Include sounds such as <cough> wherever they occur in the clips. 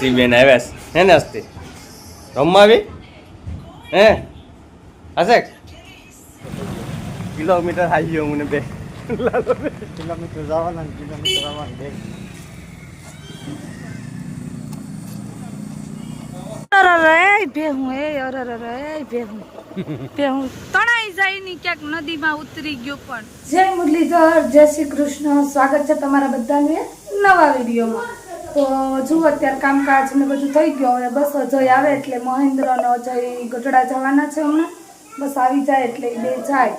અસ્તી બેન આવ્યા છે. હે ને અસ્તી રમવાવી હે? હશે કિલોમીટર હાઈ ગયો મને બે. કિલોમીટર જવાના કિલોમીટર આવવાના બે. જાય ની ક્યાંક નદીમાં ઉતરી ગયો પણ. જય મુરલીધર જય શ્રી કૃષ્ણ. સ્વાગત છે તમારા બધાને નવા વિડીયોમાં. તો જુઓ અત્યારે કામકાજ ને બધું થઈ ગયું. હવે બસ અજય આવે એટલે મહેન્દ્ર અને અજય ગઢડા જવાના છે હમણાં. બસ આવી જાય એટલે બે જાય.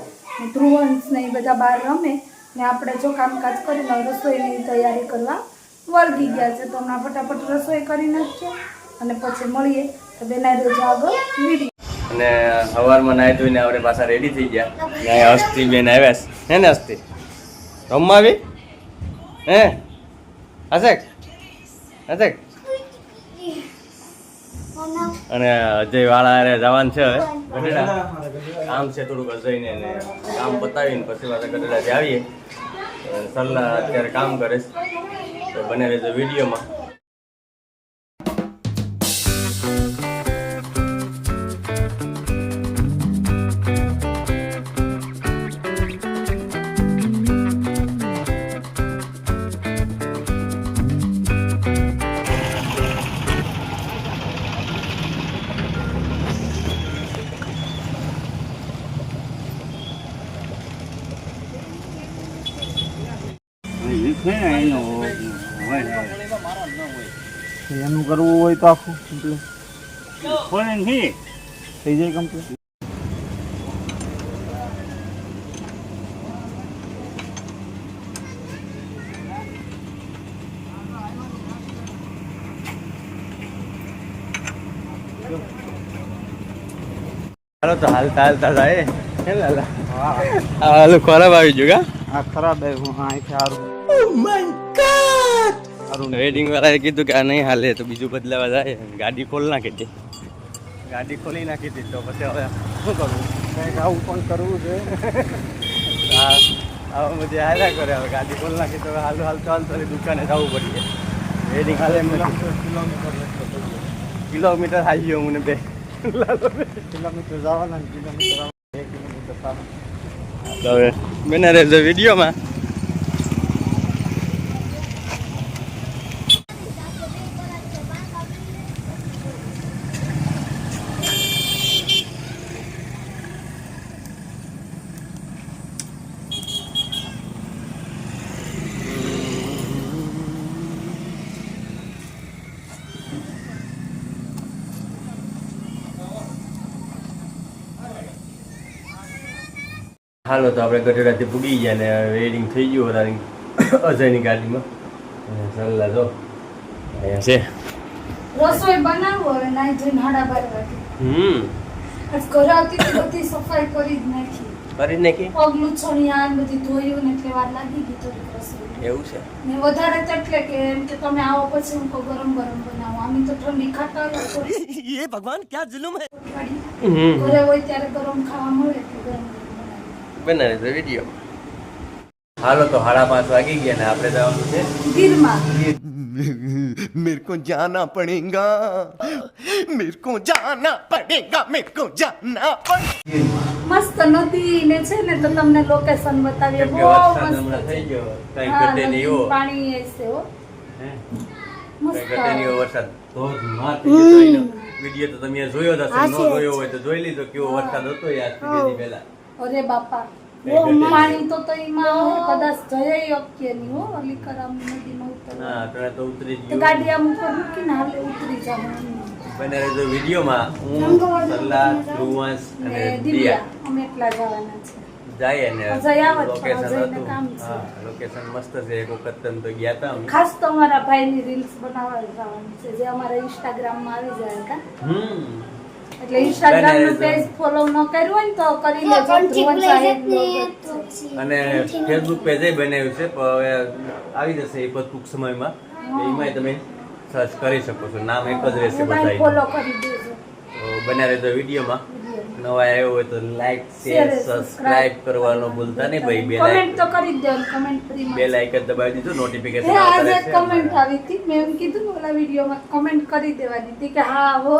ધ્રુવંશ ને એ બધા બહાર રમે. ને આપણે જો કામકાજ કરીને રસોઈની તૈયારી કરવા વળગી ગયા છે. તો હમણાં ફટાફટ રસોઈ કરી નાખીએ અને પછી મળીએ. તો બેના રોજ આગળ વીડિયો. અને સવારમાં નાહી ધોઈને આપણે પાછા રેડી થઈ ગયા. ને અસ્તી બેન આવ્યા હે ને અસ્તી રમવાવી હે? હશે હશે અને અજય વાળા હારે જવાનું છે હવે. કામ છે થોડુંક અજયને ને કામ પતાવીને પછી પાછા ગઢડા આવીએ. અને અત્યારે કામ કરે તો બને રહેજો વિડીયોમાં. એનું કરવું હોય તો આખું કમ્પ્લીટ થઈ જાય કમ્પ્લીટ હાલો તો હાલતા હાલતા જાય હે લાલા આ હાલું ખરાબ આવી ગયું કા આ ખરાબ આવ્યું હા અહીંથી સારું સારું વેડિંગ વાળાએ કીધું કે આ નહીં હાલે તો બીજું બદલાવા જાય. ગાડી ખોલ નાખી હતી. ગાડી ખોલી નાખી દીધી તો પછી હવે શું કરવું? કંઈક આવું પણ કરવું છે. હા આવા બધી હાલ્યા કરે હવે ગાડી ખોલ નાખી તો હવે હાલ હાલ ચાલ તો દુકાને જવું પડી વેડિંગ હાલે કિલોમીટર કિલોમીટર હાલ્યો ગયો મને બે. કિલોમીટર જવાના કિલોમીટર બે કિલોમીટર સારું. હવે બને રહેજો વિડીયોમાં. હાલો તો આપણે ગઢેડાથી પૂગી ગયા ને રેડિંગ થઈ ગયું વધારે. અજયની ગાડીમાં. સલ્લા જો છે. રસોઈ બનાવો હવે નાઈ જઈને હાડા બાર હમ. આજ ઘરે આવતી તો બધી સફાઈ કરી જ નાખી. કરી જ નાખી? પગલું છણિયા બધી ધોયું ને એટલે વાર લાગી ગઈ તો રસોઈ. એવું છે? ને વધારે તટલે કે એમ કે તમે આવો પછી હું ગરમ ગરમ બનાવો. આમ તો ઠંડી ખાતા હોય <laughs> એ ભગવાન ક્યાં જુલુમ હે? ઘરે હોય ત્યારે ગરમ ખાવા મળે. બનાવી છે વીડિયો હાલો તો સાડા પાંચ વાગી ગયા ને આપણે જવાનું છે. મેરે કો જાના પડેગા. મેરે કો જાના પડેગા મેરે કો જાના પડેગા મસ્ત નદી ને છે ને તો તમને લોકેશન બતાવીએ. બહુ મસ્ત થઈ ગયો. કઈ ઘટે નહીં હો પાણી એ હો. વીડિયો તો તમે જોયો હતા જોયો હોય તો જોઈ લીધો કેવો વરસાદ હતો યાર પહેલા. અરે બાપા. પાણી તો તો એમાં કદાચ જઈ અટકે નહીં હો અલીકરામ નદીમાં ઉતર ના આપણે તો ઉતરી જ ગાડી આમ ઉપર મૂકીને હાલે ઉતરી જવાનું બને રહેજો વિડીયોમાં હું સલ્લા ધ્રુવંશ અને દિયા. અમે એટલા જવાના છે. જાય અને લોકેશન હતું. કામ છે. લોકેશન મસ્ત છે. એક વખત તમે તો ગયા હતા ખાસ તો અમારા ભાઈની રીલ્સ બનાવવા જવાનું છે જે અમારા ઇન્સ્ટાગ્રામમાં આવી જાય કા. હમ. એટલે ઇન્સ્ટાગ્રામનું પેજ ફોલો ન કર્યું હોય ને તો કરી લેજો. ધ્રુવન સાહેબ. અને ફેસબુક પેજ બનાવ્યું છે પણ હવે આવી જશે એ ટૂંક સમયમાં. એમાં તમે સર્ચ કરી શકો છો. નામ એક જ રહેશે એમાંય બધા ફોલો કરી દેજો. બન્યા રહેજો વિડીયોમાં. નવા આવ્યો હોય તો લાઈક શેર સબસ્ક્રાઇબ કરવાનો ભૂલતા નહીં. ભાઈ બે કમેન્ટ તો લાઈક કરી દો કમેન્ટ ફ્રી બે લાઈક જ દબાવી દીધું નોટિફિકેશન આજે એક કમેન્ટ આવી હતી. મેં એમ કીધું ઓલા વિડીયોમાં કમેન્ટ કરી દેવાની હતી કે હા હો.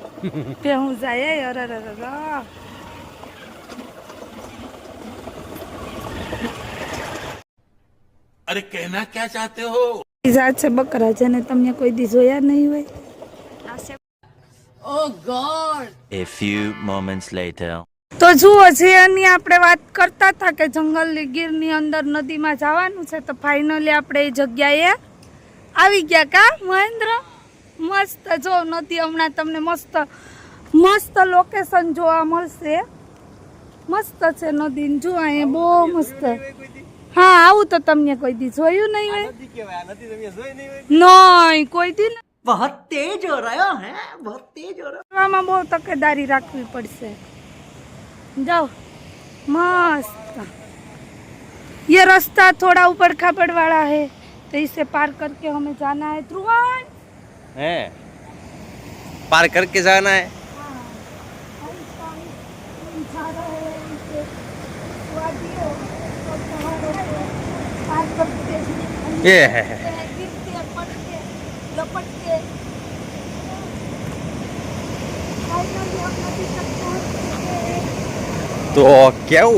બે હું જાય અરે અરે અરે અરે કહેના ક્યાં ચાહતે હો પિઝા છે બકરા છે ને તમને કોઈ દી જોયા નહીં હોય ઓ god a few moments later તો જુઓ જે એની આપણે વાત કરતા હતા કે જંગલ ગીરની અંદર નદીમાં જવાનું છે તો ફાઇનલી આપણે એ જગ્યાએ આવી ગયા કા મહેન્દ્ર? મસ્ત જો નદી હમણાં તમને મસ્ત મસ્ત લોકેશન જોવા મળશે મસ્ત છે નદી જો અહીંયા બહુ મસ્ત હા આવું તો તમને કોઈ દી જોયું નહીં હોય નહીં કોઈ દી નહીં. કરવામાં બહુ તકેદારી રાખવી પડશે जाओ मस्त ये रास्ता थोड़ा ऊपर खापड़ वाला है तो इसे पार करके हमें जाना है ध्रुवन है। पार करके जाना है। ये है तो क्यों?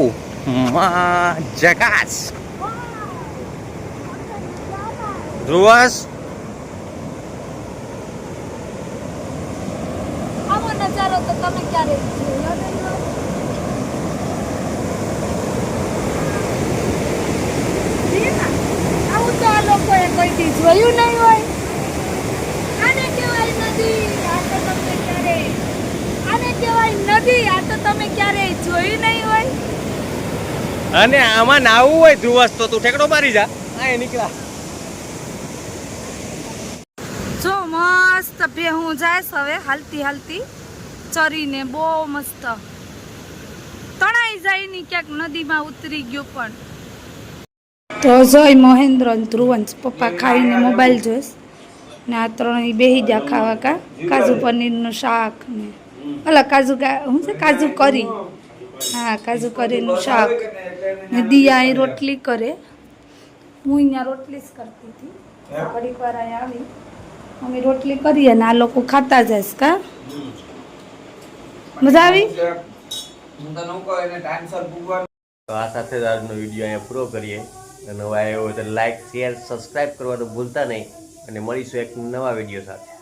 माँ जगास। हाँ। ध्रुवस? આવો તો તમે ક્યારે જોયો નહીં હોય જી ના, આવું તો આ લોકોએ કોઈ જોયું નહીં હોય. આને કહેવાય નદી આ તો તમને ક્યારે આને કહેવાય નદી આ તો તમે ક્યારેય જોયું નહીં હોય. અને આમાં નાવું હોય ધ્રુવસ તો તું ઠેકડો મારી જા. આ નીકળા. જો મસ્ત ભેહું જાય હવે હાલતી હાલતી. ચરીને બહુ મસ્ત તણાઈ જાય ની ક્યાંક નદીમાં ઉતરી ગયો પણ. તો જોઈ મહેન્દ્ર ધ્રુવંશ, પપ્પા ખાઈને મોબાઈલ જોઈશ. ને આ ત્રણ બેહી જા ખાવા કા, કાજુ પનીરનું શાક ને. અલા, કાજુ શું છે, કાજુ કરી. હા, કાજુ કરીનું શાક. ને દિયા અહીં રોટલી કરે. હું અહીંયા રોટલી જ કરતી હતી. ઘડીક વાર આવી. અમે રોટલી કરીએ ને આ લોકો ખાતા જઈશ કા. મજા આવી? તો આ સાથે જ આજનો વીડિયો અહીંયા પૂરો કરીએ. નવા આવ્યો હોય તો લાઇક શેર સબસ્ક્રાઇબ કરવાનું ભૂલતા નહીં. અને મળીશું એક નવા વીડિયો સાથે.